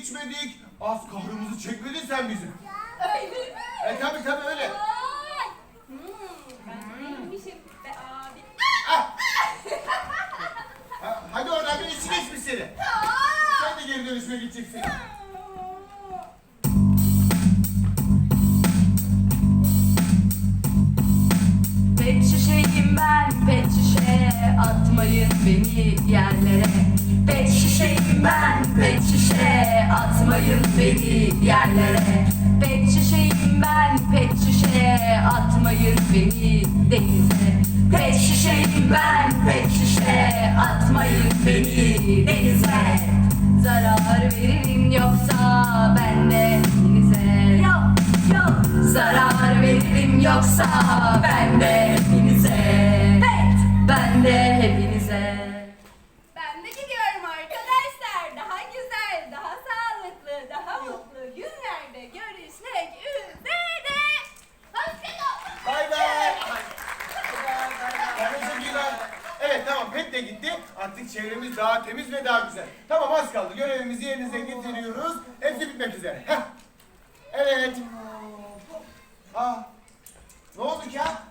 içmedik. Az kahrımızı çekmedin sen bizim. Öyle mi? E tabi tabi öyle. Vay. Hmm, ben neymişim be abi. Ah! Ha, hadi oradan bir içine içmiş seni. Sen de geri dönüşüme gideceksin. Pet şişeyim ben pet şişe Atmayın beni yerlere Pet Atmayın beni yerlere. Pet şişeyim ben pet şişe Atmayın beni denize. Pet şişeyim ben pet şişe Atmayın beni denize. Zarar veririm yoksa ben de hepinize Yok yok. Zarar veririm yoksa ben de Evet tamam pet de gitti. Artık çevremiz daha temiz ve daha güzel. Tamam az kaldı. Görevimizi yerinize getiriyoruz. Hepsi bitmek üzere. Heh. Evet. Aa, ne oldu ki ha?